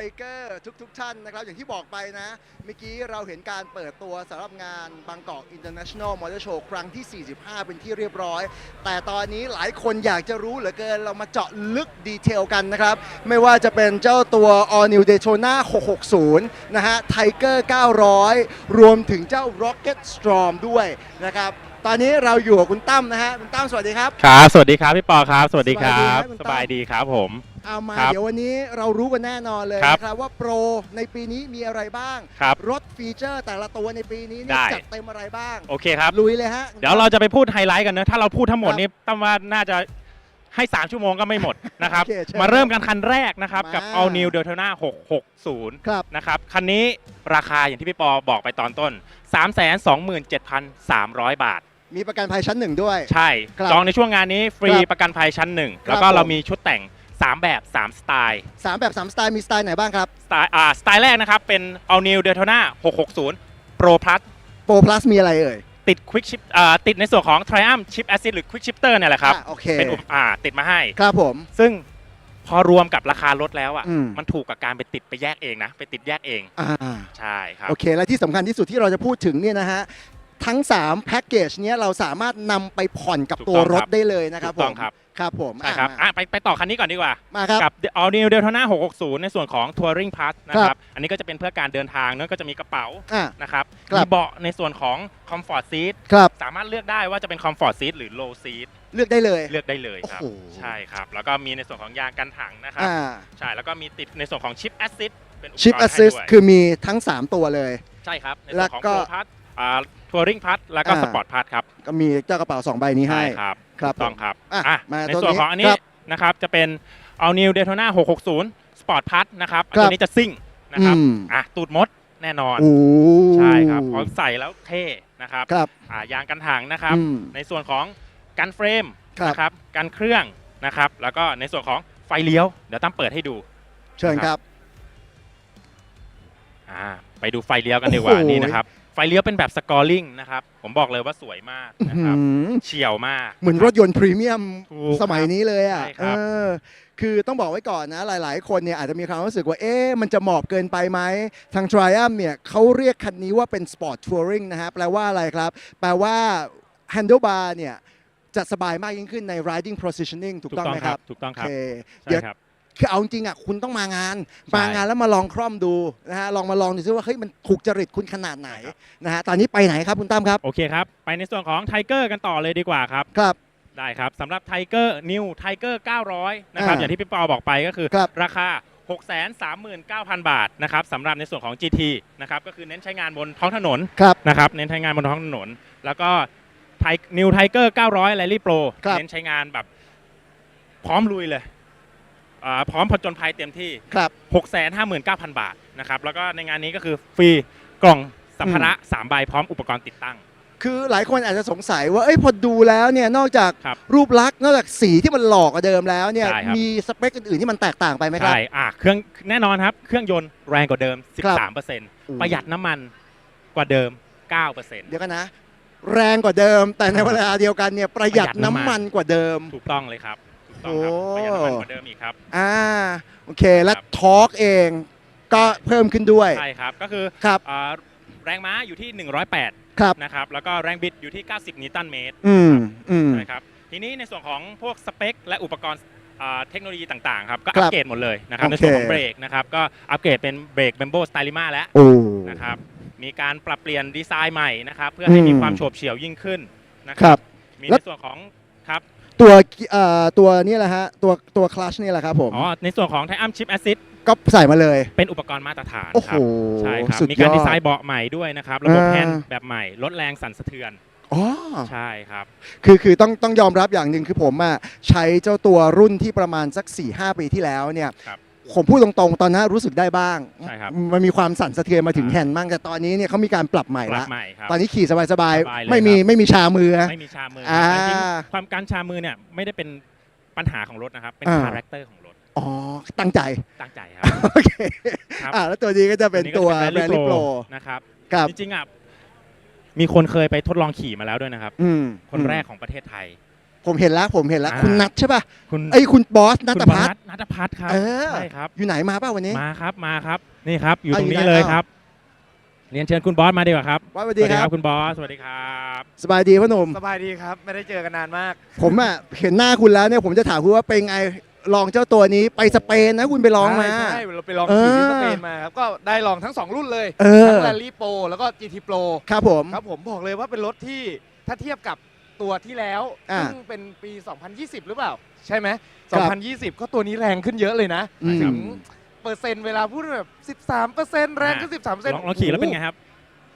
ไบเกอร์ทุกๆท่านนะครับ อย่างที่บอกไปนะ เมื่อกี้เราเห็นการเปิดตัวสำหรับงานบางกอก International Motor Show ครั้งที่ 45 เป็นที่เรียบร้อย แต่ตอนนี้หลายคนอยากจะรู้เหลือเกินเรามาเจาะลึกดีเทลกันนะครับ ไม่ว่าจะเป็นเจ้าตัว All New Daytona 660 นะฮะ Tiger 900 รวมถึงเจ้า Rocket Storm ด้วยนะครับตอนนี้เราอยู่กับคุณตั้มนะฮะ คุณตั้มสวัสดีครับ ครับ สวัสดีครับ พี่ปอครับ สวัสดีครับ สบายดีไหมคุณสตั้มบายดีครับผม เอามาครับเดี๋ยววันนี้เรารู้กันแน่นอนเลยครับนะครับว่าโปรในปีนี้มีอะไรบ้างครับรถฟีเจอร์แต่ละตัวในปีนี้เนี่ยได้จัดเต็มอะไรบ้าง โอเคครับ ลุยเลยฮะ เดี๋ยวเราจะไปพูดไฮไลท์กันนะถ้าเราพูดทั้งหมดครับนี้ตั้มว่าน่าจะให้ 3 ชั่วโมงก็ไม่หมดนะครับ โอเคเชิญมาเริ่มกันคันแรกนะครับ กับ มา All New Daytona 660 ครับ นะครับ คันนี้ราคาอย่างที่พี่ปอบอกไปตอนต้น 327,300 บาท มีประกันภัยชั้นหนึ่งด้วย ใช่ ครับจองในช่วงงานนี้ฟรีครับประกันภัยชั้นหนึ่ง ครับแล้วก็เราผม มีชุดแต่ง 3 แบบ 3 สไตล์สามแบบสามสไตล์มีสไตล์ไหนบ้างครับสไตล์อ่าสไตล์แรกนะครับ เป็น All New Daytona 660 Pro Plus โปร plus มีอะไรเอ่ยติด Quick Shift อ่าติดในส่วนของ Triumph Chip Assist หรือ Quick Shifter เนี่ยแหละครับ อะโอเคเป็นอุปอ่าติดมาให้ ครับผม ซึ่งพอรวมกับราคารถแล้วอะอืม มันถูกกับการไปติดไปแยกเองนะ ไปติดแยกเอง อ่าใช่ครับ โอเค และที่สำคัญที่สุดที่เราจะพูดถึงเนี่ยนะฮะ ทั้ง 3 แพ็กเกจเนี้ยเราสามารถนำไปผ่อนกับถูกตัวต้องรคถรับได้เลยนะครับถูผกต้อมงครับ ครับผมใช่ครับอะอะไปไปต่อคันนี้ก่อนดีกว่า มาครับ กับ All New Daytona 660 ในส่วนของ Touring Plus นะคครัรับ บ อันนี้ก็จะเป็นเพื่อการเดินทางเนอะก็จะมีกระเป๋าอะ นะครับครับ มีเบาะในส่วนของ Comfort Seat ครับสามารถเลือกได้ว่าจะเป็น Comfort Seat หรือ Low Seat เลือกได้เลย เลือกได้เลยครับ โอ้โห ใช่ครับ แล้วก็มีในส่วนของยางกันถังนะครับ อ่าใช่ แล้วก็มีติดในส่วนของ Chip Assist เป็นอุปกรณ์ชิปให้ assist ด้วยคือมีทั้ง 3 ตัวเลย ใช่ครับ ในแล้ส่ววนของก็โ r พัทอ่า ทัวริงพัทแล้วก็อ่า สปอร์ตพัทครับก็มีเจ้ากระเป๋า2ใบนี้ให้ใช่ครับครับถูกต้องครับอะอะมาในตัวส่วนนี้ของอันนี้ครับ นะครับจะเป็น All New Daytona 660 Sport Plus นะครับครับ ตัวนี้จะซิ่งนะครับอืมอะตูดมดแน่นอน โอ้ใช่ครับพอใส่แล้วเท่นะครับครับอ่ายางกันถังนะครับ อืม ในส่วนของกันเฟรมครับ นะครับกันเครื่องนะครับ แล้วก็ในส่วนของไฟเลี้ยว เดี๋ยวตั้มเปิดให้ดูเชิญครับ อ่าไปดูไฟเลี้ยวกันดีกว่าโอ้โห นี่นะครับ ไฟเลี้ยวเป็นแบบสกอร์ลิงนะครับ ผมบอกเลยว่าสวยมากนะครับอื้อหือ เฉียวมาก เหมือนรถยนต์พรีเมียมถูกสมัยนี้เลยอะใช่ครับเออคือต้องบอกไว้ก่อนนะ หลาย ๆ คนเนี่ยอาจจะมีความรู้สึกว่า เอ๊ะมันจะหมอบเกินไปไหม ทาง Triumph เนี่ยเขาเรียกคันนี้ว่าเป็น Sport Touring นะฮะแปลว่าอะไรครับ แปลว่า handlebar เนี่ยจะสบายมากยิ่งขึ้นใน riding positioning ถูกต้องไหมครับถูกต้องโอครับเค ใช่เดี๋ยวครับ คือเอาจริงๆอะคุณต้องมางานใช่มางานแล้วมาลองคร่อมดูนะฮะลองมาลองดูซิว่าเฮ้ยมันถูกจริตคุณขนาดไหนใช่ครับนะฮะตอนนี้ไปไหนครับคุณตั้มครับโอเคครับ ไปในส่วนของไทเกอร์กันต่อเลยดีกว่าครับครับได้ครับสำหรับไทเกอร์นิวไทเกอร์900นะครับอ่าอย่างที่พี่ปอบอกไปก็คือครับราคา639,000 บาทนะครับสำหรับในส่วนของ GT นะครับก็คือเน้นใช้งานบนท้องถนนครับนะครับเน้นใช้งานบนท้องถนน แล้วก็ไทนิวไทเกอร์900 Rally Pro ครับเน้นใช้งานแบบพร้อมลุยเลย อ่าพร้อมผจญภัยเต็มที่ ครับ 659,000 บาทนะครับ แล้วก็ในงานนี้ก็คือฟรีกล่องสัมภาระ3ใบพร้อมอุปกรณ์ติดตั้ง คือหลายคนอาจจะสงสัยว่าเอ้ยพอดูแล้วเนี่ยนอกจากครับรูปลักษณ์นอกจากสีที่มันหลอกกว่าเดิมแล้วเนี่ยใช่ครับ มีสเปคอื่นๆที่มันแตกต่างไปไหมครับ ใช่อะเครื่องแน่นอนครับ เครื่องยนต์แรงกว่าเดิมครับ13%ประหยัดน้ำมันกว่าเดิม 9%เดี๋ยวกันนะ แรงกว่าเดิม แต่ในเวลาเดียวกันเนี่ยประหยัดประหยัดน้ำมันน้ำมันกว่าเดิม ถูกต้องเลยครับ ถูกต้องครับโอ้ประหยัดน้ำมันกว่าเดิมอีกครับ อ่าโอเค และครับ ทอร์กเองก็เพิ่มขึ้นด้วยใช่ครับ ก็คือครับอ่าแรงม้าอยู่ที่ 108 ครับ นะครับ แล้วก็แรงบิดอยู่ที่ 90 นิวตันเมตรอืมอืมใช่ครับ ทีนี้ในส่วนของพวกสเปค และอุปกรณ์อ่าเทคโนโลยีต่างๆครับ ก็ครัอับปเกรดหมดเลยนะครับ โอในเค ส่วนของเบรกนะครับ ก็อัปเกรดเป็นเบรกเบมโบสไตลิมาแล้วโอ้ นะครับ มีการปรับเปลี่ยนดีไซน์ใหม่นะครับ เพื่อให้มีอืม ความโฉบเฉี่ยวยิ่งขึ้นนะคครัรับ บ มีแล้ในวส่วนของครับ ตัวเอ่อตัวนี้แหละฮะตัวตัวคลัชนี่แหละครับผมอ๋อในส่วนของ t i อัมชิปแอซิดก็ใส่มาเลย เป็นอุปกรณ์มาตรฐานโอ้คโหรับใช่ครับ สุดมีการยอดีไซน์เบาะใหม่ด้วยนะครับ ระบบอ่า แฮนด์แบบใหม่ ลดแรงสั่นสะเทือน อ๋อ ใช่ครับ คือคือต้องต้องยอมรับอย่างหนึ่งคือผมอะใช้เจ้าตัวรุ่นที่ประมาณสัก4-5ปีที่แล้วเนี่ยครับ ผมพูดตรงๆ ตอนนั้นรู้สึกได้บ้าง ใช่ครับมันมีความสั่นสะเทือนมาถึงอ่าแฮนด์บ้างแต่ตอนนี้เนี่ยเขามีการปรับใหม่ปรับละใหม่ครับ ตอนนี้ขี่สบายสบายๆเลยไม่มีครับ ไม่มีชามือ ไม่มีชามืออ่าจริงๆความการชามือเนี่ยไม่ได้เป็นปัญหาของรถนะครับ เป็นอ่า คาแรคเตอร์ของรถอ๋อ ตั้งใจ ตั้งใจครับ โอเคครับ อ่าแล้วตัวนี้ก็จะเป็นตัวอัแบรนด์โปรโปรนะครับ ครับ จริงๆอะมีคนเคยไปทดลองขี่มาแล้วด้วยนะครับ อืมคนแรกของประเทศไทย ผมเห็นแล้วผมเห็นแล้ว อ่า คุณนัทใช่ป่ะคุณไอ้ยคุณบอสนัคุณทบอพัฒสน์นัทพัฒน์ครับเออ ใช่ครับ อยู่ไหนมาป่ะวันนี้ มาครับมาครับนี่ครับ อยู่อะตรงอยู่นี้ไหน เลยเอ้าครับ เรียนเชิญคุณบอสมาดีกว่าครับบอสสวัสดีครับ คุณบอสสวัสดีครับสบายดีพ่อหนุ่มสบายดีครับ ไม่ได้เจอกันนานมาก ผมอะเห็นหน้าคุณแล้วเนี่ยผมจะถามคุณว่าเป็นไงลองเจ้าตัวนี้ไปสเปนนะคุณไปลองมา ใช่ใช่เราไปลองเออขี่ที่สเปนมาครับ ก็ได้ลองทั้ง 2 รุ่นเลย เออทั้ง Rally Pro แล้วก็ GT Pro ครับผม ครับผมบอกเลยว่าเป็นรถที่ถ้าเทียบกับ ตัวที่แล้วอ่าซึ่งเป็นปี 2020 หรือเปล่า ใช่ไหมครับ2020 ก็ตัวนี้แรงขึ้นเยอะเลยนะ อืม ถึงเปอร์เซ็นต์เวลาพูดแบบ 13เปอร์เซ็นต์แรงขึ้น 13เปอร์เซ็นต์ลองลองขี่แล้วเป็นไงครับ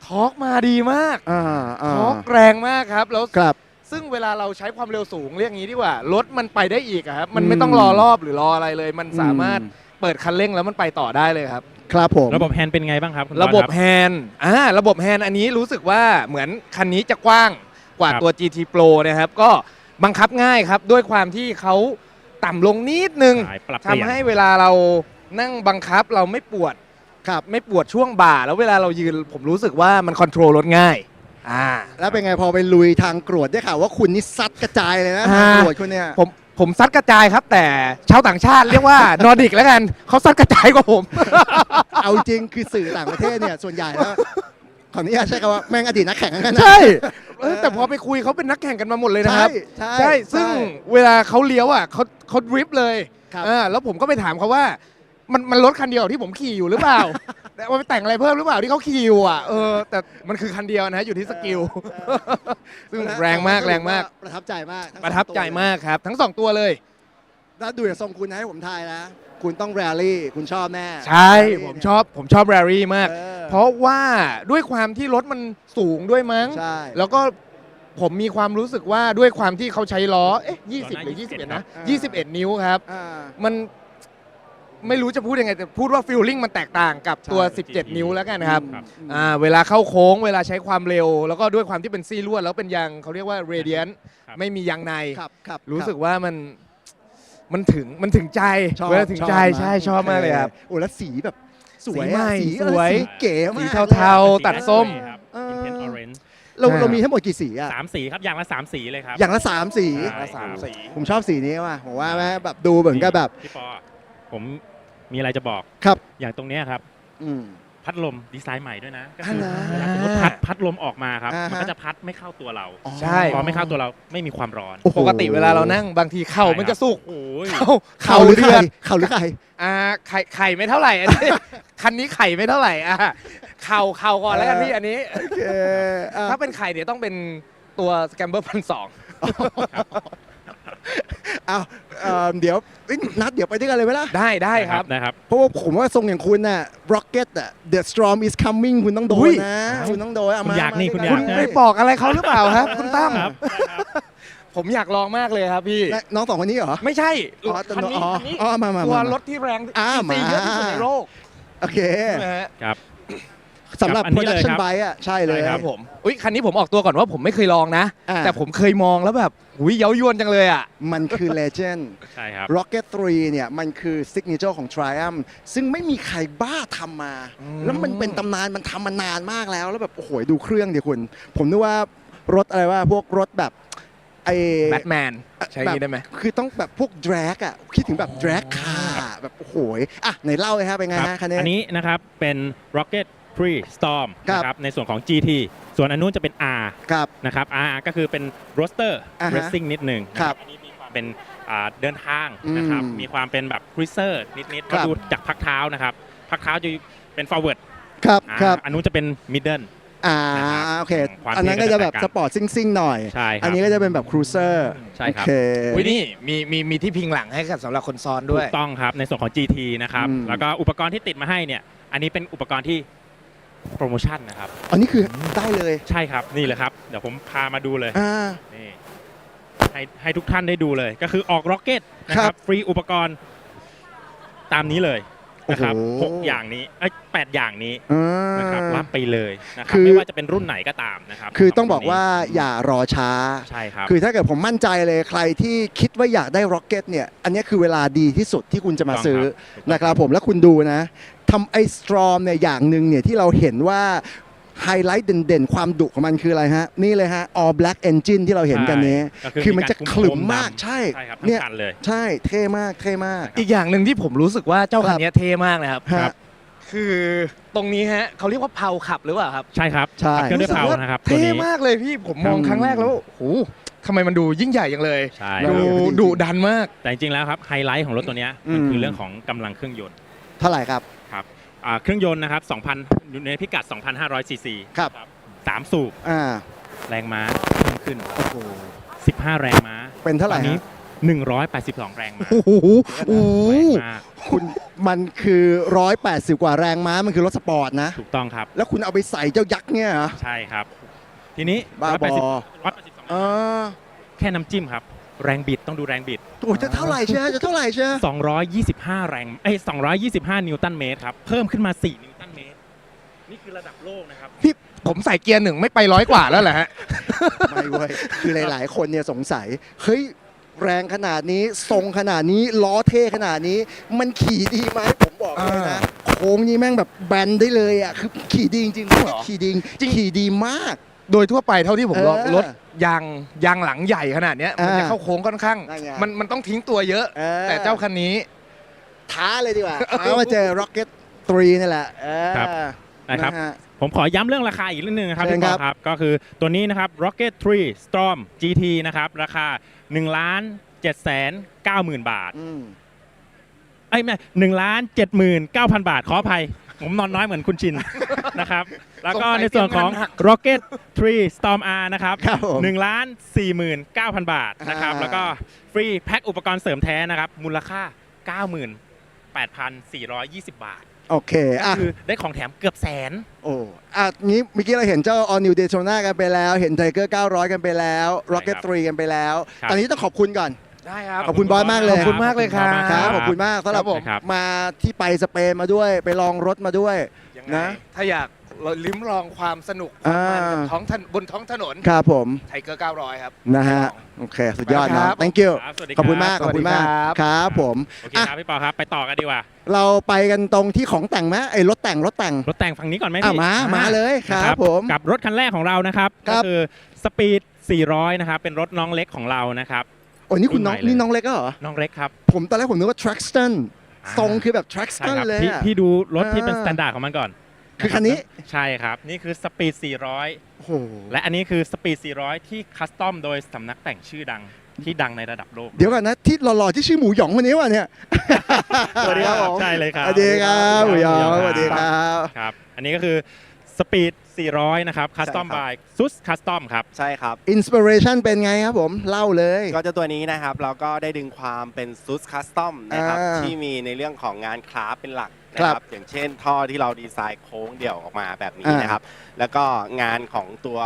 ทอร์กมาดีมากอ่าอ่าทอร์กแรงมากครับ แล้วครับ ซึ่งเวลาเราใช้ความเร็วสูงเรียกงี้ดีกว่ารถมันไปได้อีกอะครับ มันไม่อืมต้องรอรอบหรือรออะไรเลย มันสามารถเปิดคันเร่งแล้วมันไปต่อได้เลยครับ ครับผม ระบบแฮนด์เป็นไงบ้างครับคุณระบบอสคแฮนด์อ่า ระบบแฮนด์อันนี้รู้สึกว่าเหมือนคันนี้จะกว้าง กว่าครับ ตัว GT Pro นะครับก็บังคับง่ายครับ ด้วยความที่เขาต่ำลงนิดนึงใช่ปรับเปทำลี่ยนให้เวลาเรานั่งบังคับเราไม่ปวดครับไม่ปวดช่วงบ่า แล้วเวลาเรายืนผมรู้สึกว่ามันคอนโทรลรถง่าย อ่า แล้วเป็นไงพอไปลุยทางกรวดได้ข่าวว่าคุณนี่ซัดกระจายเลยนะอ่าทางกรวดคุณเนี่ย ผมผมซัดกระจายครับ แต่ชาวต่างชาติเรียกว่านอร์ดิกแล้วกันเขาซัดกระจายกว่าผม เอาจริงคือสื่อต่างประเทศเนี่ยส่วนใหญ่แล้วขออนุญาตใช้คำว่าแม่งอดีตนักแข่งกันนะ ใช่เออแต่พอไปคุยเขาเป็นนักแข่งกันมาหมดเลยนะครับ ใช่ใช่ซึ่งเวลาเขาเลี้ยวอะเขาเขาดริฟต์เลยครับอ่าแล้วผมก็ไปถามเขาว่า มันมันรถคันเดียวที่ผมขี่อยู่หรือเปล่า แต่ว่าไปแต่งอะไรเพิ่มหรือเปล่าที่เขาขี่อยู่อะเออแต่มันคือคันเดียวนะอยู่ที่สกิลซึ่งแรงมากแรงมาก ประทับใจมากทั้งประทับใจมากครับ ทั้งสองตัวเลยแล้วดูจากทรงคุณนะให้ผมทายนะ คุณต้องแรลลี่ คุณชอบแน่ ใช่ผมชอบผมชอบแรรี่มากออ เพราะว่าด้วยความที่รถมันสูงด้วยมั้ง ใช่ แล้วก็ผมมีความรู้สึกว่าด้วยความที่เขาใช้ล้อ เอ๊ะ20หรือ21นะ21นิ้วครับ อ่า มันไม่รู้จะพูดยังไง แต่พูดว่าฟิลลิ่งมันแตกต่างกับตัว ใช่ 17 นิ้วแล้วกันนะครับครับอ่าเวลาเข้าโค้ง เวลาใช้ความเร็ว แล้วก็ด้วยความที่เป็นซี่ลวด แล้วเป็นยางเขาเรียกว่าเรเดียนครับ ไม่มียางใน ครับครับรู้สึกคบว่ามัน มันถึงมันถึงใจชอบเวลาถึงใจนะใช่ชอบมากเลยครับ โอ้แล้วสีแบบสวยสีใหม่อะสีสวย สีเก๋มากสีเทาตัดส้มครับเออ Intense Orange เราอ่าเรามีทั้งหมดกี่สีอะสามสีครับ อย่างละสามสีเลยครับอย่างละสามสี ใช่ละสามสี ผมชอบสีนี้ว่ะผมว่าแม่แบบดูเหมือนกับแบบ พี่ปอผมมีอะไรจะบอก ครับ อย่างตรงเนี้ยครับ อืม พัดลมดีไซน์ใหม่ด้วยนะก็คืออ่าเวลาสมมติพัดพัดลมออกมาครับอ่าฮะ มันก็จะพัดไม่เข้าตัวเราอ๋อใช่ พอไม่เข้าตัวเราไม่มีความร้อน โอ้โห ปกติเวลาเรานั่งบางทีเข่ามันจะสุก โอ้ย เข่าเข่าเข่าหรือเดืไข่อดเข่าหรือไข่อ่าไข่ไข่ไม่เท่าไหร่อันนี้ คันนี้ไข่ไม่เท่าไหร่อะเข่าเข่าก่อนแล้วกันพี่อันนี้ โอเคอะ ถ้าเป็นไข่เดี๋ยวต้องเป็นตัวสแกมเบอร์พันสอง เอาเอิ่มเดี๋ยวเอ้ยนัดเดี๋ยวไปด้วยกันเลยไหมล่ะ ได้ได้ครับ นะครับ เพราะว่าผมว่าทรงอย่างคุณน่ะ rocket อะ the storm is coming คุณต้องโดอุ้นยนะ คุณต้องโดนเคุณอยากนี่มคุณด้วอยาก คุณนไปบอกอะไรเขาหรือเปล่าครับ คุณตั้มครับผมอยากลองมากเลยครับพี่และน้องสองคนนี้เหรอ ไม่ใช่อ๋อคันนี้อ๋อคันนี้อ๋อมามาตัวมารถที่แรงอ่าซีเยอะที่สุดมาในโลกโอเคใช่ไหมฮะครับ สำหรับ อันนี้เลย production ครับ bike อะใช่เลย ใช่ครับ ผมอุ้ยคันนี้ผมออกตัวก่อนว่าผมไม่เคยลองนะ อ่า แต่ผมเคยมองแล้วแบบหุยเย้ายวนจังเลยอะ มันคือ legend ใช่ครับ Rocket 3เนี่ยมันคือ signature ของ Triumph ซึ่งไม่มีใครบ้าทำมา อืม แล้วมันเป็นตำนานมันทำมานานมากแล้ว แล้วแบบโอ้โหดูเครื่องดิคุณ ผมนึกว่ารถอะไรว่าพวกรถแบบไอ้แบทแมนใช้อย่างนี้ได้ไหมคือต้องแบบพวก drag อะ คิดถึงแบบ drag car แบบโอ้โหอะไหนเล่าเลยฮะเป็นไงครับฮะคันนี้ อันนี้นะครับ เป็น Rocket Free Storm ครับนะครับในส่วนของ GT ส่วนอันนู้นจะเป็น R ครับ นะครับ R ก็คือเป็น Roadster อ่าฮะ Racing นิดหนึ่งนะครับอันนี้มีความเป็นอ่าเดินทางนะครับอืมมีความเป็นแบบ Cruiser นิดๆครัมาบดูจากพักเท้านะครับพักเท้าจะเป็น forward ครับอ่าครับอันนู้นจะเป็น middle อ่านะครับโอเค ความอันนั้นก็จะแบบเท่สก็จะแตกต่างปอร์ตซิ่งๆหน่อย ใช่ครับ อันนี้ก็จะเป็นแบบครูเซอร์ใช่ครับ โอเคอุ้ยนี่มีมีมีที่พิงหลังให้กับสำหรับคนซ้อนด้ถูวยกต้องครับ ในส่วนของ GT นะครับ อืมแล้วก็อุปกรณ์ที่ติดมาให้เนี่ย อันนี้เป็นอุปกรณ์ที่ โปรโมชั่นนะครับ อันนี้คือได้เลย ใช่ครับนี่เลยครับ เดี๋ยวผมพามาดูเลยอ่า นี่ให้ให้ทุกท่านได้ดูเลย ก็คือออกร็อกเก็ตนะคครัรับบฟรีอุปกรณ์ตามนี้เลยนะครับโอ้โห หกอย่างนี้เอ้ยแปดอย่างนี้อ่า นะครับรับไปเลยนะครัคืบอ ไม่ว่าจะเป็นรุ่นไหนก็ตามนะครับคือสำหรับต้องบอกรุ่นนี้ว่าอย่ารอช้า ใช่ครับ คือถ้าเกิดผมมั่นใจเลยใครที่คิดว่าอยากได้ร็อกเก็ตเนี่ย อันนี้คือเวลาดีที่สุดที่คุณจะมาซื้อนะครับผมแล้วคุณดูนะ ทำไอ้สตรอมเนี่ยอย่างหนึ่งเนี่ยที่เราเห็นว่าไฮไลท์เด่นๆ ความดุของมันคืออะไรฮะ นี่เลยฮะ all black engine ที่เราเห็นกันนี้ใช่ก็คือคือมันจะขลึมมีการคุมโทนมากดำใช่ใช่ครับทั้เนี่งยคันเลย ใช่เท่มากเท่มาก อีกอย่างหนึ่งที่ผมรู้สึกว่าเจ้าคันเนี้ยเท่มากนะครับฮะคือตรงนี้ฮะเขาเรียกว่าเพาขับหรือเปล่าครับใช่ครับใช่ ขับเครื่องด้วยเพานะครับตัวเท่นี้ มากเลยพี่ผมมองครับครั้งแรกแล้วโอ้โหทำไมมันดูยิ่งใหญ่อย่างเลยใช่เราดูเห็นจริงๆดุดันมาก แต่จริงๆแล้วครับไฮไลท์ของรถตัวเนี้ยมันอืมคือเรื่องของกำลังเครื่องยนต์ เท่าไหร่ครับครับ อ่าเครื่องยนต์นะครับ2,000อยู่ในพิกัด 2,500ซีซีครับ สามสูบอ่าแรงม้าเพิ่มขึ้น โอ้โห15 แรงม้าเป็นเท่าไหร่ตอนนี้ ฮะ182 แรงม้าโอ้โหโอ้โหแรงมากคุณมันคือ 180 กว่าแรงม้ามันคือรถสปอร์ตนะ ถูกต้องครับ แล้วคุณเอาไปใส่เจ้ายักษ์เนี่ยเหรอ ใช่ครับ ทีนี้บ้าบอ 180เออ182แค่น้ำจิ้มครับ แรงบิดต้องดูแรงบิด โอ้จะเท่าไหร่เชียวจะเท่าไหร่เชียว225 แรงเอ้ย225 นิวตันเมตรครับ เพิ่มขึ้นมา 4 นิวตันเมตร นี่คือระดับโลกนะครับผมใส่เกียร์หนึ่งไม่ไปร้อยกว่าแล้วแหละฮะ ไม่เว้ยคือหลาย ๆ คนเนี่ยสงสัย เฮ้ย แรงขนาดนี้ทรงขนาดนี้ ล้อเท่ขนาดนี้ มันขี่ดีไหมผมบอกเลยนะโค้งนี้แม่งแบบแบนได้เลยอะคือขี่ดีจริงจริงเหรอๆขี่ดีจริงขี่ดีมาก โดยทั่วไปเท่าที่ผมลองเออรถยางยางหลังใหญ่ขนาดเนี้ยมันจะอ่าเข้าโค้งค่อนข้าง นั่นไงมันมันต้องทิ้งตัวเยอะออ แต่เจ้าคันนี้ ท้าเลยดีกว่าท้ามาเจอ Rocket 3นี่แหละเออครับนะครับ ฮ ผมขอย้ำเรื่องราคาอีกนิดนึงนะครับเชิญพี่ปครัอบครับ ก็คือตัวนี้นะครับ Rocket 3 Storm GT นะครับ ราคา1ล้าน7แสน90,000 บาท อืมเอ้ยไม่หนึ่งล้านเจ็ดหมื่นเก้าพันบาท ขออภัย ผมนอนน้อยเหมือนคุณชิน นะครับ แล้วก็สงสัยในส่วนของเตรียมงานหนัก Rocket 3 Storm R นะครับครับผมหนึ่งล้านสี่หมื่นเก้าพันบาทนะครับอ่าแล้วก็ฟรีแพ็คอุปกรณ์เสริมแท้นะครับ มูลค่าเก้าหมื่นแปดพันสี่ร้อยยี่สิบบาท โอเคก็อะคือได้ของแถมเกือบแสน โอ้อะงี้เมื่อกี้เราเห็นเจ้า All New Daytona กันไปแล้ว เห็น Tiger 900 กันไปแล้ว Rocket ใช่ครับ3 กันไปแล้ว ครับ ตอนนี้ต้องขอบคุณก่อน ได้ครับ ขอบคุณบอสมากเลยขอบคุณมากเลยครับ ครับขอบคุณมากสำหรับครับผมครับ มาที่ไปสเปนมาด้วย ไปลองรถมาด้วย ยังนะไงถ้าอยากลิ้มลองความสนุกอ่ามันกับท้องถนนบนท้องถนนครับผมไทเกอร์900 ครับ นะฮะโอเค สุดยอดไปคนะรับ thank you ครับสวัสดีขอบคุณมากสขวัอบสดีคุณมากครับ ครับผมโอเคครับพี่ปอครับไปต่อกันดีกว่าเราไปกันตรงที่ของแต่งไหมไอ้รถแต่งรถแต่งรถแต่งฝั่งนี้ก่อนไหมอะพี่มามาเลยคนะรับผม กับรถคันแรกของเรานะครับครัก็บ คือสปีด400 นะครับ เป็นรถน้องเล็กของเรานะครับ โอ้นี่คุณน้องรุ่นใหม่เลย นี่น้องเล็กก็เหรอ น้องเล็กครับผมตอนแรกผมนึกว่า Traxton อ่าทรงคือแบบ ใช่ Traxton ครับเลยพี่อะ พี่ดูรถที่เป็นอ่า สแตนดาร์ดของมันก่อนคือคันนี้ใช่ครับ นี่คือสปีดโอ้โห400และอันนี้คือสปีด 400 ที่คัสตอมโดยสำนักแต่งชื่อดังที่ดังในระดับโลกเดี๋ยวก่อนนะที่หล่อๆที่ชื่อหมูหยองคนนี้วะเนี่ย สวัสดีครับผม ใช่เลยครับสวัสดีครับหมูหยองสวัสดีครับ ครับ อันนี้ก็คือสปีด 400 นะครับคัสตอมใช่ครับ บายซุสคัสตอมครับ ใช่ครับ อินสปิเรชันเป็นไงครับผมเล่าเลย ก็เจะตัวนี้นะครับ เราก็ได้ดึงความเป็นซูสคัสตอมนะครับ อ่าที่มีในเรื่องของงานคราฟต์เป็นหลักนะคครัรับบอย่างเช่นท่อที่เราดีไซน์โค้งเดี่ยวออกมาแบบนี้อ่านนะครับ แล้วก็งานของตัว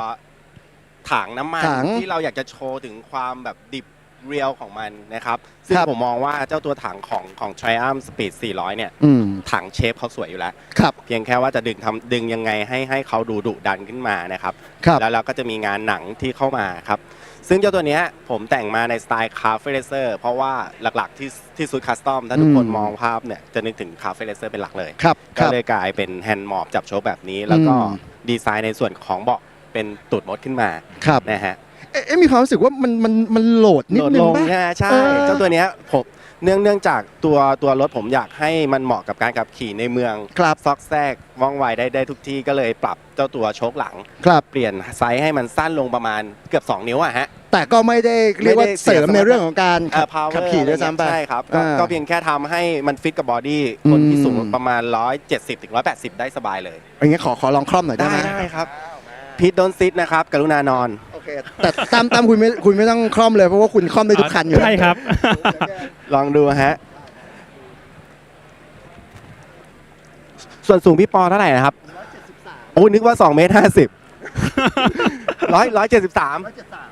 ถังน้ำมัน ถังที่เราอยากจะโชว์ถึงความแบบดิบ เรียลของมันนะครับ ซึ่งครับผมมองว่าเจ้าตัวถังของของ Triumph Speed 400 เนี่ย อืม ถังเชฟเขาสวยอยู่แล้ว ครับ เพียงแค่ว่าจะดึงทำดึงยังไงให้ให้เขาดูดุดันขึ้นมานะครับ ครับ แล้วเราก็จะมีงานหนังที่เข้ามาครับ ซึ่งเจ้าตัวเนี้ยผมแต่งมาในสไตล์คาเฟ่เลเซอร์เพราะว่าหลักๆที่ที่ซูดคัสตอมถ้าทุกคนอืม มองภาพเนี่ย จะนึกถึงคาเฟ่เลเซอร์เป็นหลักเลย ครับ คก็รับ เลยกลายเป็นแฮนด์มอบจับโชว์แบบนี้ แล้วก็อืม ดีไซน์ในส่วนของเบาะเป็นตูดมดขึ้นมาครับ นะฮะ เอ๊ะเอ๊ะมีความรู้สึกว่ามันมันมันโหลดนิดโหลดนึลงงป่ะ ใช่ไหมใช่เออ เจ้าตัวเนี้ยผมเนื่องเนื่องจากตัวตัวรถผมอยากให้มันเหมาะกับการขับขี่ในเมืองครับซอกแซกว่องไวได้ได้ทุกที่ก็เลยปรับเจ้าตัวโชคหลัง ครับ เปลี่ยนไซส์ให้มันสั้นลงประมาณเกือบ 2 นิ้วอะฮะ แต่ก็ไม่ได้เรียกว่าไม่ได้เสีเสริยมสมรรถในเรื่องของการขับเอ่อ power ขับขี่ด้วยซ้ำไป ใช่ครับก็อ่าก็เพียงแค่ทำให้มันฟิตกับบอดี้คนที่อืม สูงประมาณ 170ถึง180 ได้สบายเลย อย่างเงี้ยขอขอลองคล่อมหน่อยได้ไหมได้ครับพีทโดนซิดนะครับ กรุณานอน โอเคแต่ตามตามคุณไม่คุณไม่ต้องคล่อมเลยเพราะว่าคุณคล่อมได้ทุกคันอยู่แล้วใช่ครับ ลองดูฮะ ส่วนสูงพี่ปอเท่าไหร่นะครับโอ้นึกว่า2เมตร50ร้อยร้อยเจ็ดสิบสาม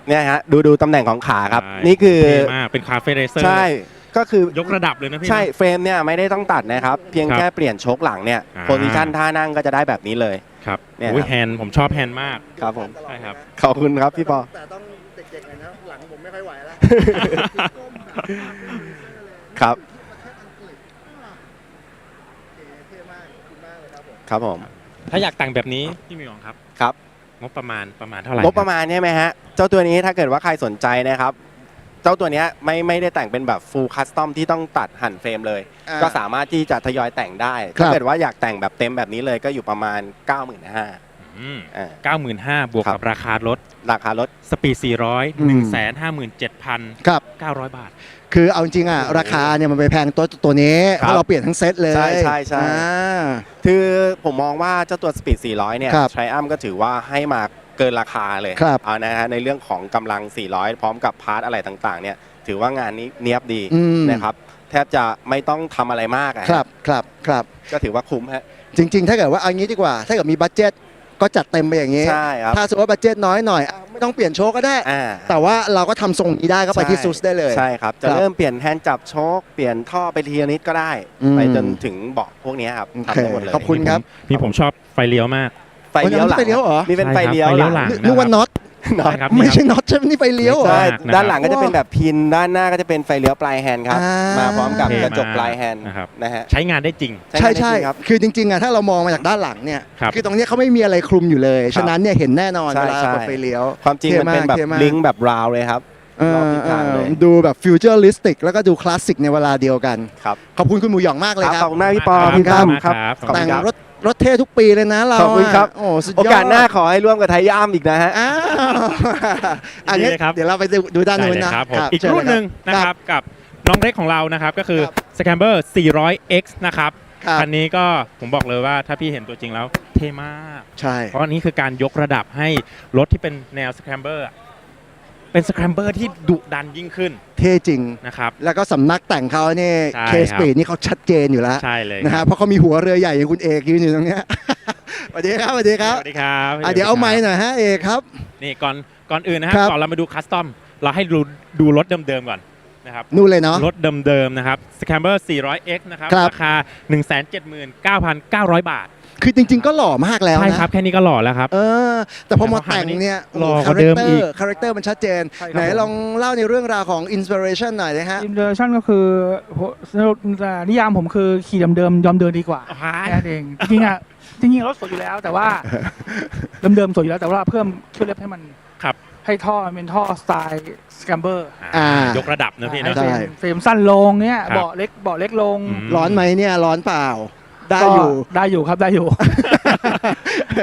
เนี่ยฮะดูดูตำแหน่งของขาครับ ใช่นี่คือ เท่มากเป็นคาเฟ่เรเซอร์ใช่ก็คือยกระดับเลยนะพี่ใช่นะเฟรมเนี่ยไม่ได้ต้องตัดนะครับ เพียงครับแค่เปลี่ยนโชคหลังเนี่ยอ่า โพซิชันท่านั่งก็จะได้แบบนี้เลย ครับเนี่ยโอ้ยครับ แฮนด์ผมชอบแฮนด์มาก ครับผม ใช่ครับ ขอบคุณครับพี่ปอ แต่ต้องเด็กๆหน่อยนะหลังผมไม่ค่อยไหวแล้ว ครับ เท่มากขอบคุณมากเลยครับผม ครับผม ถ้าอยากแต่งแบบนี้พี่หมิวครับ ครับ งบประมาณประมาณเท่าไหร่งบประมาณเนี่ยไหมฮะ เจ้าตัวนี้ถ้าเกิดว่าใครสนใจนะครับ เจ้าตัวเนี้ยไม่ไม่ได้แต่งเป็นแบบ full custom ที่ต้องตัดหั่นเฟรมเลย อ่า ก็สามารถที่จะทยอยแต่งได้ครับถ้าเกิดว่าอยากแต่งแบบเต็มแบบนี้เลยก็อยู่ประมาณ 9 5 0 0 0อืมอ่า เก้าหมื่นห้าบวกครักับบราคารถราคารถ สปีด400อืม157,900ครับบาท คือเอาจริงๆอะ ราคาเนี่ยมันไปแพงตัวตัวนี้ครับเพราะเราเปลี่ยนทั้งเซตเลยใช่ใช่ใช่ อ่า คือผมมองว่าเจ้าตัว Speed 400 เนี่ยครับ ไทรอัมก็ถือว่าให้มา เกินราคาเลยครับเอานะฮะในเรื่องของกำลัง 400 พร้อมกับพาร์ทอะไรต่างๆ เนี่ยถือว่างานนี้เนียบดีอืม นะครับแทบจะไม่ต้องทำอะไรมากอะครับครับครับ ก็ถือว่าคุ้มฮะจริง ๆ ถ้าเกิดว่าเอางี้ดีกว่า ถ้าเกิดมีบัตเจ็ตก็จัดเต็มไปอย่างนี้ ใช่ครับถ้าสมมติว่าบัตเจ็ตน้อยหน่อยอะไม่ต้องเปลี่ยนโชว์ก็ได้ อ่า แต่ว่าเราก็ทำทรงนี้ได้ก็ไปที่ใช่ ซูสได้เลย ใช่ครับ จะครับเริ่มเปลี่ยนแฮนด์จับโชคเปลี่ยนท่อไปทีละนิดก็ได้ อืม ไปจนถึงเบาะพวกเนี้ยครับโอทำเคได้หมดเลย ขอบคุณครับพี่ผมชอบไฟเลี้ยวมากไฟเลี้ยวหลังไฟเลี้ยวเหรอมีเป็นไฟใช่ครับเลี้ยวไฟเลี้ยวหลังงนึกนึกว่าน็อตใช่ครับไม่นี่ใช่ครับน็อตใช่ไหมนี่ไฟเลี้ยวเหรอ ใช่มากนะครับ ด้านหลังก็จะเป็นแบบพิน ด้านหน้าก็จะเป็นไฟเลี้ยวปลายแฮนด์ครับ อ่าม มาพร้อมกับเท่กระจกมากปลายแฮนด์นะครับ นะฮะใช้งานได้จริง ใช่งานได้ใช่จริงครับ คือจริงๆอะถ้าเรามองมาจากด้านหลังเนี่ยครับคือตรงเนี้ยเขาไม่มีอะไรคลุมอยู่เลยครับฉะนั้นเนี่ยเห็นแน่นอนใช่เวลาใช่ เปิดไฟเลี้ยว ความจริงเท่มันเป็นแบบมากเท่มาก ลิงก์แบบราวเลยครับ เอรอบอทิศทางเลยเออดูแบบฟิวเจอริสติกแล้วก็ดูคลาสสิกในเวลาเดียวกัน ครับ ขอบคุณคุณหมูหยองมากเลยครับคขรัอบบคุณมากพี่ปอครับพี่ตั้มครับขอบคุแต่ณงครับรถ รถเท่ทุกปีเลยนะเราขอบคุณครับ โอ้สุดยอดโอกาสหน้าขอให้ร่วมกับไทยย่ามอีกนะฮะ อ้าวอันนี้ดีเลยครับ เดี๋ยวเราไปดูดูด้านได้นู้นเลยนะครับผมครับอีกเชิญรุ่นเลยหนึ่งนะครับกับน้องเล็กของเรานะครับก็คือ ครับ Scamber 400X นะครับครับคันนี้ก็ผมบอกเลยว่าถ้าพี่เห็นตัวจริงแล้วเท่มาก ใช่ เพราะอันนี้คือการยกระดับให้รถที่เป็นแนว Scamber อะ เป็น Scamber ที่ดุดันยิ่งขึ้นเท่จริง นะครับ แล้วก็สำนักแต่งเขาเนี่ยใช่เคสครับ ปีดนี่เขาชัดเจนอยู่แล้วใช่เลยนะฮะเพราะเขามีหัวเรือใหญ่อย่างคุณเอกยืนอยู่ตรงเนี้ย สวัสดีครับสวัสดีครับสวัสดีครับอะเดี๋ยวเอาไม้หน่อยฮะเอกครับ นี่ก่อนก่อนอื่นนะฮะครับ ก่อนเรามาดูคัสตอมเราให้ดูดูรถเดิมๆก่อนนะครับนู่นเลยเนาะ รถเดิมๆนะครับ Scamber 400X นะครับครับ ราคา 179,900 บาท คือจริง ๆ ก็หล่อมากแล้วใช่นะ ครับแค่นี้ก็หล่อแล้วครับ เออ แต่พอมาแต่งเนี่ยหล่อกว่าเดิมอีกคาแรคเตอร์มันชัดเจน ใช่ครับ ไหนลองเล่าในเรื่องราวของอินสปิเรชันหน่อยนะฮะ อินเดอร์ชันก็คือโหนิยามผมคือขี่เดิมๆยอมเดินดีกว่าอ๋อฮะแค่นั้นเองจริงๆอะจริงๆรถสวยอยู่แล้ว แต่ว่า เดิมๆสวยอยู่แล้วแต่ว่าเพิ่มช่วยเล็บให้มันครับ ให้ท่อมันเป็นท่อสไตล์สแกมเบอร์อ่า ยกระดับนะพี่ให้นะใช่เฟรมเฟรมสั้นลงเนี้ยครับ เบาะเล็กเบาะเล็กลงอืมร้อนไหมเนี่ย ร้อนเปล่า ได้ก็อยู่ได้อยู่ครับได้อยู่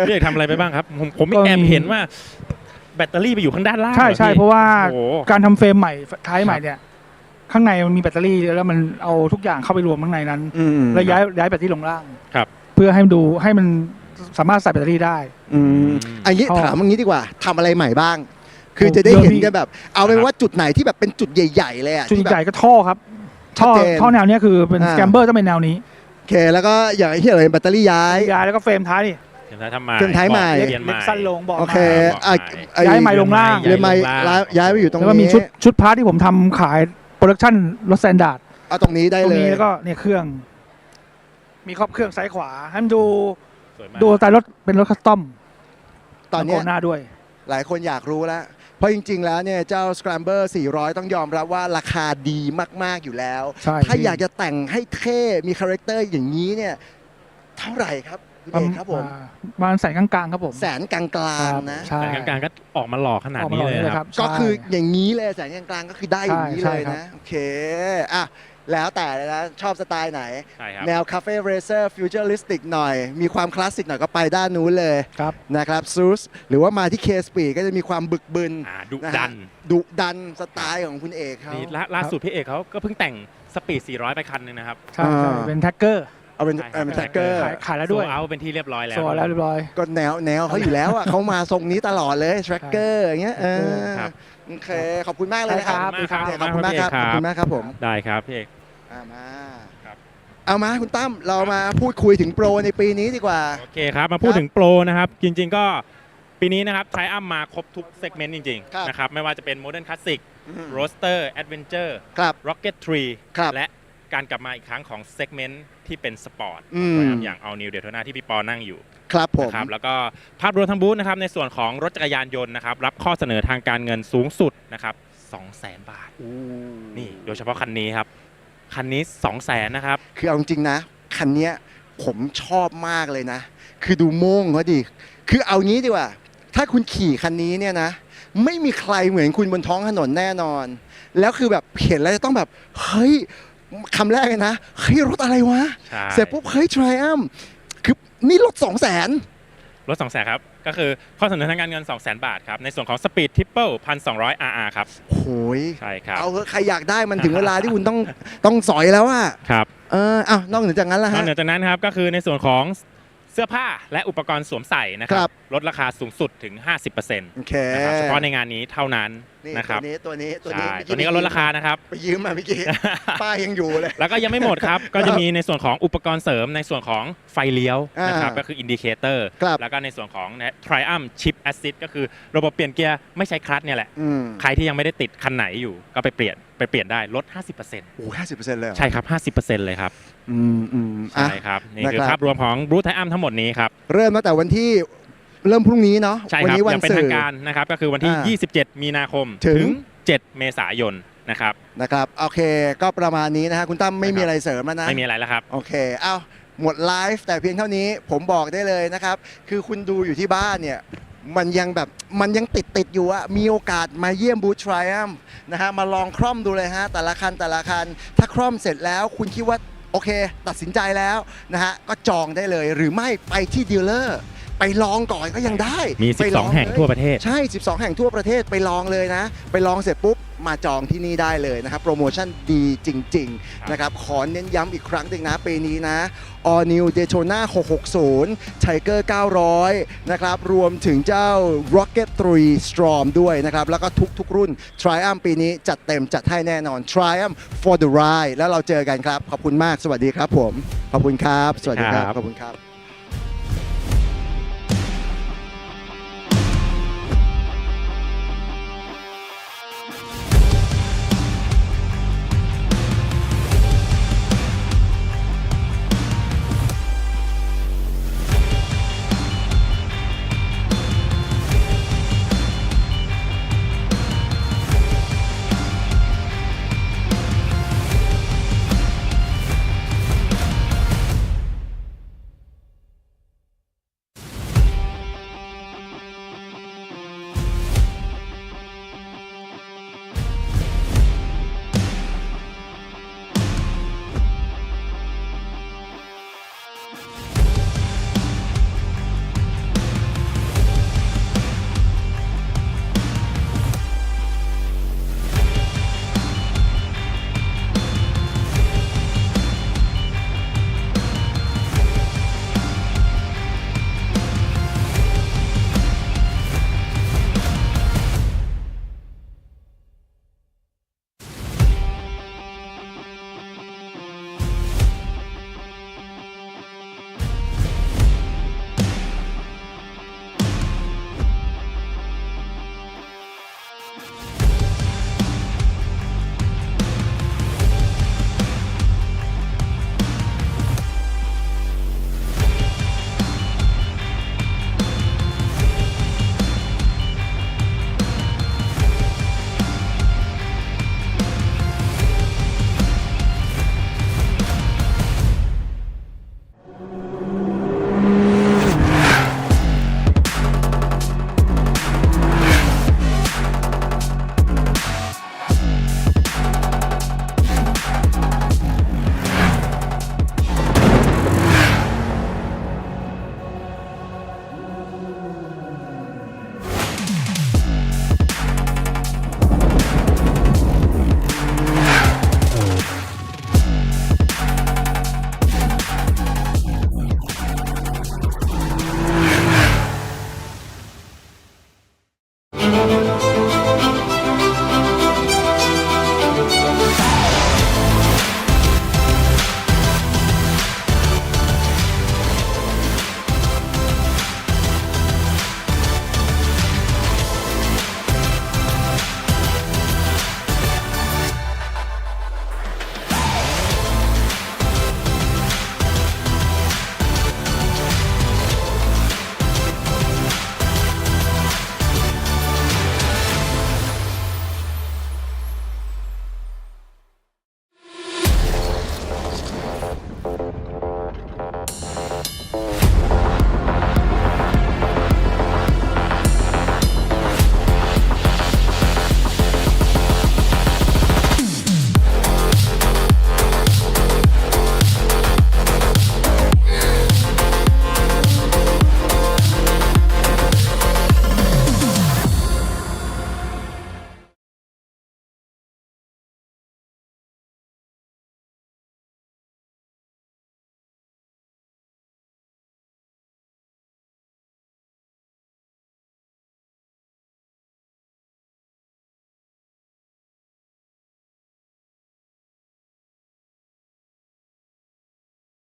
พี่เอกทำอะไรไปบ้างครับ ผมผมก็มี แอบเห็นว่า แบตเตอรี่ไปอยู่ข้างด้านล่างใช่ใช่หอพี่เพราะว่าโอ้โห การทำเฟรมใหม่ท้ายใหม่เนี่ย ข้างในมันมีแบตเตอรี่แล้วมันเอาทุกอย่างเข้าไปรวมข้างในนั้น อืมแล้วย้ายย้ายแบตเตอรี่ลงล่างครับ เพื่อให้มันดูให้มันสามารถใส่แบตเตอรี่ได้ อืมอันนี้ท่อถามอย่างนี้ดีกว่าทำอะไรใหม่บ้าง คือจะได้เยอะเห็นพี่กันแบบ เอาเป็นว่าจุดไหนที่แบบเป็นจุดใหญ่ ๆ เลยอะจุดที่แบบ ใหญ่ก็ท่อครับ ท่อชัดเจนท่อแนวเนี้ยคือเป็นอ่า สแกมเบอร์ต้องเป็นแนวนี้โอเคแล้วก็อย่างที่เราเห็นแบตเตอรี่ย้าย ย้ายแล้วก็เฟรมท้ายนี่เดี๋ยวนะทำมาเครื่องท้ายใหม่ เปเล็ลี่ยนใหกม่สั้นลงบอกโอเคบอกอะใหม่ไอ้ย้ายใหม่ลงล่าง เรือไม้ย้ายลงล่างย้ายไปอยู่ตรงแล้วก็นี้มีชุดชุดพาร์ทที่ผมทำขายโปรดักชั่นรถแซนดาร์ดเอาตรงนี้ได้ตรงเลยนี้แล้วก็เนี่ยเครื่อง มีครอบเครื่องซ้ายขวา ให้มันดูสวยมากดูสไตล์รถเป็นรถคัสตอมตอนเนี้ย แล้วก็หน้าด้วย หลายคนอยากรู้แล้วเพ ราะจริง ๆ แล้วเนี่ยเจ้า Scrambler 400 ต้องยอมรับว่าราคาดีมาก ๆ อยู่แล้ว ใช่ถ้าพี่ อยากจะแต่งให้เท่มีคาแรคเตอร์อย่างนี้เนี่ยเท่าไหร่ครับคุณเอกครับผม อ่าประมาณแสนกลางๆครับผมแสนกลางๆนะ ใช่แต่กลางๆก็ออกมาหล่อขนาดออกมานี้หล่อเลยนี่เลยนะคครัรับ บก็คือใช่ก็อย่างนี้เลยแสนกลางๆก็คือได้อย่างนี้ใช่เลยใช่นะ โอเคอะ แล้วแต่เลยนะชอบสไตล์ไหน ใช่ครับแนวคาเฟ่เรเซอร์ฟิวเจอริสติกหน่อย มีความคลาสสิกหน่อยก็ไปด้านนู้นเลยครับ นะครับซูสหรือว่ามาที่เคสปีก็จะมีความบึกบึนอ่าดุนะดัฮะนดุดันสไตล์ของคุณเอกเขานี่ล่าล่าสุดพี่เอกเขาก็เพิ่งแต่งสปีด 400 ไปคันหนึงนะครับ ใช่ใช่อ่าเป็นแท็กเกอร์เอาเป็นใช่ครับ เอาเป็นแท็กเกอร์ขายขายแล้วด้วยเอาเป็นที่เรียบร้อยแล้ว โซแล้วเรียบร้อย ก็แนวแนวเขาอยู่แล้วอะ เขามาทรงนี้ตลอดเลยแทร็กเกอร์อย่างเงี้ยเออครับ โอเคขอบคุณมากเลยนะคครัรับบโอเคขอบคุณมากครับขอบคุณมากครับผมได้ครับพี่เอก อ่ามาครับ เอามาคุณตั้มเรามาพูดคุยถึงโปรในปีนี้ดีกว่า โอเคครับ มาพูดถึงโปรนะครับ จริง ๆ ก็ปีนี้นะครับไทอัมมาครบทุกเซกเมนต์จริงครับ ๆนะครับไม่ว่าจะเป็นโมเดิร์นคลาสสิกอืมโรสเตอร์แอดเวนเจอร์ครับ ร็อกเก็ตทรีครับ และ การกลับมาอีกครั้งของเซกเมนต์ที่เป็นสปอร์ตอืมอย่าง All New Daytona ที่พี่ปอนั่งอยู่ครับผมนะครับแล้วก็ภาพรวมทั้งบูธนะครับในส่วนของรถจักรยานยนต์นะครับรับข้อเสนอทางการเงินสูงสุดนะครับ200,000 บาทนี่โดยเฉพาะคันนี้ครับ คันนี้ 200,000นะครับ คือเอาจริงๆนะ คันเนี้ยผมชอบมากเลยนะ คือดูโม่งเขาดิ คือเอางี้ดีกว่า ถ้าคุณขี่คันนี้เนี่ยนะ ไม่มีใครเหมือนคุณบนท้องถนนแน่นอน แล้วคือแบบเห็นแล้วจะต้องแบบ เฮ้ย คำแรกเลยนะเฮ้ยรถอะไรวะ ใช่ เสร็จปุ๊บเฮ้ย Triumph คือนี่รถ2 0 0 0 0นรถ2 0 0 0 0ครับ ก็คือข้อเสนอทางการเงิน2 0 0 0 0 0 บาทครับ ในส่วนของ Speed Triple 1,200 RR ครับ โหยใช่ครับ เอาเถอะใครอยากได้มันถึงเวลาที่คุณต้อง ต้องสอยแล้วอะครับ เอออ้าวนอกเหนือจากนั้นละนอฮะ กเหนือจากนั้นครับ ก็คือในส่วนของ เสื้อผ้าและอุปกรณ์สวมใส่นะคครัรับ บลดราคาสูงสุดถึง 50%นโอเคะครับเฉพาะในงานนี้เท่านั้นนี่นะคตัรัวบนี้ตัวนี้ตัวนี้ใช่เมื่อตัวนี้ก็ลดราคานะครับ ไปยืมมาเมื่อกี้ ป้ายยังอยู่เลย แล้วก็ยังไม่หมดครับ ก็จะมีในส่วนของอุปกรณ์เสริมในส่วนของไฟเลี้ยวนะครับอ่าก็คืออินดิเคเตอร์ครับ แล้วก็ในส่วนของ Triumph Chip Assist ก็คือระบบเปลี่ยนเกียร์ไม่ใช้คลัตช์เนี่ยแหละ อืม ใครที่ยังไม่ได้ติดคันไหนอยู่ก็ไปเปลี่ยน ไปเปลี่ยนได้ลด 50%โอ้ห้าสิบเปอร์เซ็นต์เลยเหรอใช่ครับ 50%เลยครับ อืมอืมอะ ใช่ครับ นี่คือนะครับ ภาพรวมของบูธไทอัมทั้งหมดนี้ครับ เริ่มตั้งแต่วันที่เริ่มพรุ่งนี้เนาะใช่วัครับนี้วัอนย่างเป็นสื่ทาอ งการนะครับ ก็คือวันที่ อ่า27 มีนาคมถึง 7 เมษายนนะครับ นะครับโอเค ก็ประมาณนี้นะฮะคุณตั้มไม่มีอะไรเสริมแล้วนะ ไม่มีอะไรแล้วครับ โอเค เอ้าหมดไลฟ์แต่เพียงเท่านี้ผมบอกได้เลยนะครับ คือคุณดูอยู่ที่บ้านเนี่ย มันยังแบบมันยังติดติดๆอยู่อะมีโอกาสมาเยี่ยมบูธ Triumph นะฮะมาลองคร่อมดูเลยฮะแต่ละคันแต่ละคัน ถ้าคร่อมเสร็จแล้วคุณคิดว่าโอเค ตัดสินใจแล้วนะฮะก็จองได้เลยหรือไม่ไปที่ดีลเลอร์ไปลองก่อนก็ยังได้มี ไปล12 แห่งเลยทั่วประเทศ ใช่ 12 แห่งทั่วประเทศไปลองเลยนะ ไปลองเสร็จปุ๊บ มาจองที่นี่ได้เลยนะครับ โปรโมชั่นดีจริงครับๆนะครับ ขอเน้นย้ำอีกครั้งหนึ่งนะปีนี้นะ All New Daytona 660 Tiger 900 นะครับ รวมถึงเจ้า Rocket 3 Storm ด้วยนะครับ แล้วก็ทุกๆ รุ่น Triumph ปีนี้จัดเต็มจัดให้แน่นอน Triumph for the ride แล้วเราเจอกันครับ ขอบคุณมากสวัสดีครับผม ขอบคุณครับ สวัสดีครับครับขอบคุณครับ